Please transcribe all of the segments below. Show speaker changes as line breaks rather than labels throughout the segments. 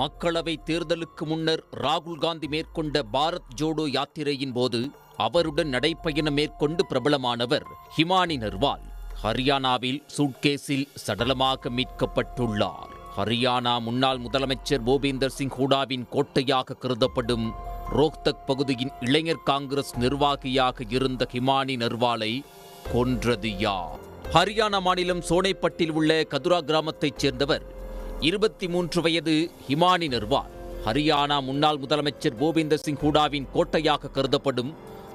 மக்களவை தேர்தலுக்கு முன்னர் ராகுல் காந்தி மேற்கொண்ட பாரத் ஜோடோ யாத்திரையின் போது அவருடன் நடைப்பயணம் மேற்கொண்டு பிரபலமானவர் ஹிமானி நர்வால். ஹரியானாவில் சூட்கேஸில் சடலமாக மீட்கப்பட்டுள்ளார். ஹரியானா முன்னாள் முதலமைச்சர் பூபேந்தர் சிங் ஹூடாவின் கோட்டையாக கருதப்படும் ரோஹ்தக் பகுதியின் இளைஞர் காங்கிரஸ் நிர்வாகியாக இருந்த ஹிமானி நர்வாலை கொன்றது யார்? ஹரியானா மாநிலம் சோனைப்பட்டில் உள்ள கதுரா கிராமத்தைச் சேர்ந்தவர் இருபத்தி மூன்று வயது ஹிமானி நர்வால் ஹரியானா முன்னாள் முதலமைச்சர் பூபீந்தர் சிங் ஹூடாவின் கோட்டையாக கருதப்படும்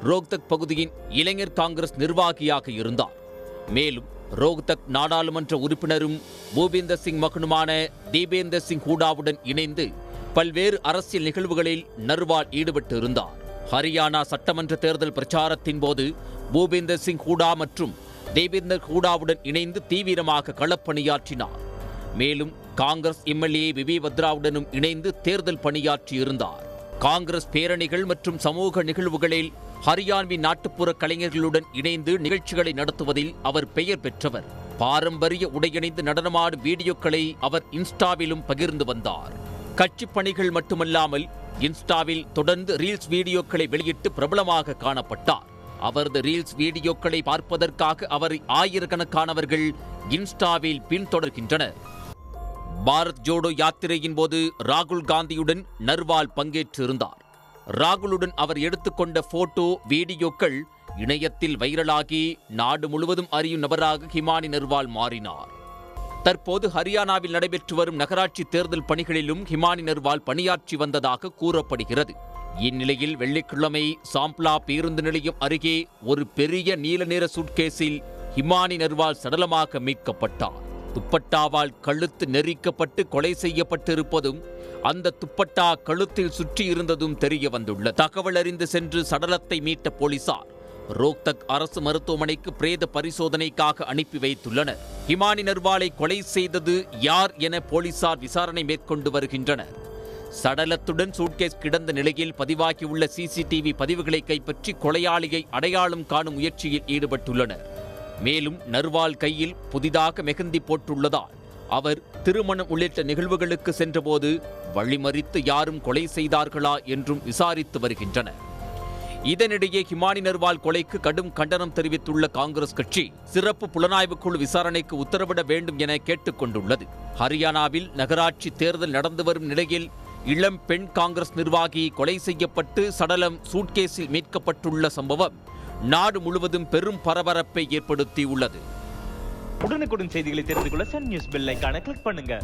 ரோஹ்தக் பகுதியின் இளைஞர் காங்கிரஸ் நிர்வாகியாக இருந்தார். மேலும் ரோஹ்தக் நாடாளுமன்ற உறுப்பினரும் பூபீந்தர் சிங் மகனுமான தீபேந்தர் சிங் ஹூடாவுடன் இணைந்து பல்வேறு அரசியல் நிகழ்வுகளில் நர்வால் ஈடுபட்டு இருந்தார் ஹரியானா சட்டமன்ற தேர்தல் பிரச்சாரத்தின் போது பூபேந்தர் சிங் ஹூடா மற்றும் தேவேந்தர் ஹூடாவுடன் இணைந்து தீவிரமாக களப்பணியாற்றினார். மேலும் காங்கிரஸ் எம்எல்ஏ விவேபத்ராவுடனும் இணைந்து தேர்தல் பணியாற்றியிருந்தார். காங்கிரஸ் பேரணிகள் மற்றும் சமூக நிகழ்வுகளில் ஹரியான்வி நாட்டுப்புற கலைஞர்களுடன் இணைந்து நிகழ்ச்சிகளை நடத்துவதில் அவர் பெயர் பெற்றவர். பாரம்பரிய உடையணிந்து நடனமாடும் வீடியோக்களை அவர் இன்ஸ்டாவிலும் பகிர்ந்து வந்தார். கட்சி பணிகள் மட்டுமல்லாமல் இன்ஸ்டாவில் தொடர்ந்து ரீல்ஸ் வீடியோக்களை வெளியிட்டு பிரபலமாக காணப்பட்டார். அவரது ரீல்ஸ் வீடியோக்களை பார்ப்பதற்காக அவரை ஆயிரக்கணக்கானவர்கள் இன்ஸ்டாவில் பின்தொடர்கின்றனர். பாரத் ஜோடோ யாத்திரையின் போது ராகுல் காந்தியுடன் நர்வால் பங்கேற்றிருந்தார். ராகுலுடன் அவர் எடுத்துக்கொண்ட போட்டோ வீடியோக்கள் இணையத்தில் வைரலாகி நாடு முழுவதும் அறியும் நபராக ஹிமானி நர்வால் மாறினார். தற்போது ஹரியானாவில் நடைபெற்று வரும் நகராட்சி தேர்தல் பணிகளிலும் ஹிமானி நர்வால் பணியாற்றி வந்ததாக கூறப்படுகிறது. இந்நிலையில் வெள்ளிக்கிழமை சாம்ப்லா பேருந்து நிலையம் அருகே ஒரு பெரிய நீல நிற சூட்கேஸில் ஹிமானி நர்வால் சடலமாக மீட்கப்பட்டார். துப்பட்டாவால் கழுத்து நெரிக்கப்பட்டு கொலை செய்யப்பட்டிருப்பதும் அந்த துப்பட்டா கழுத்தில் சுற்றி இருந்ததும் தெரிய வந்துள்ள தகவல் அறிந்து சென்று சடலத்தை மீட்ட போலீசார் ரோக்தக் அரசு மருத்துவமனைக்கு பிரேத பரிசோதனைக்காக அனுப்பி வைத்துள்ளனர். ஹிமானி நர்வாலை கொலை செய்தது யார் என போலீசார் விசாரணை மேற்கொண்டு வருகின்றனர். சடலத்துடன் சூட்கேஸ் கிடந்த நிலையில் பதிவாகியுள்ள சிசிடிவி பதிவுகளை கைப்பற்றி கொலையாளியை அடையாளம் காணும் முயற்சியில் ஈடுபட்டுள்ளனர். மேலும் நர்வால் கையில் புதிதாக மெகந்தி போட்டுள்ளதால் அவர் திருமணம் உள்ளிட்ட நிகழ்வுகளுக்கு சென்றபோது வழிமறித்து யாரும் கொலை செய்தார்களா என்றும் விசாரித்து வருகின்றனர். இதனிடையே ஹிமானி நர்வால் கொலைக்கு கடும் கண்டனம் தெரிவித்துள்ள காங்கிரஸ் கட்சி சிறப்பு புலனாய்வு குழு விசாரணைக்கு உத்தரவிட வேண்டும் என கேட்டுக்கொண்டுள்ளது ஹரியானாவில் நகராட்சி தேர்தல் நடந்து வரும் நிலையில் இளம் பெண் காங்கிரஸ் நிர்வாகி கொலை செய்யப்பட்டு சடலம் சூட்கேஸில் மீட்கப்பட்டுள்ள சம்பவம் நாடு முழுவதும் பெரும் பரபரப்பை ஏற்படுத்தியுள்ளது.
உடனுக்குடன் செய்திகளை தெரிந்து கொள்ள சன் நியூஸ் பெல் ஐகானை கிளிக் பண்ணுங்க.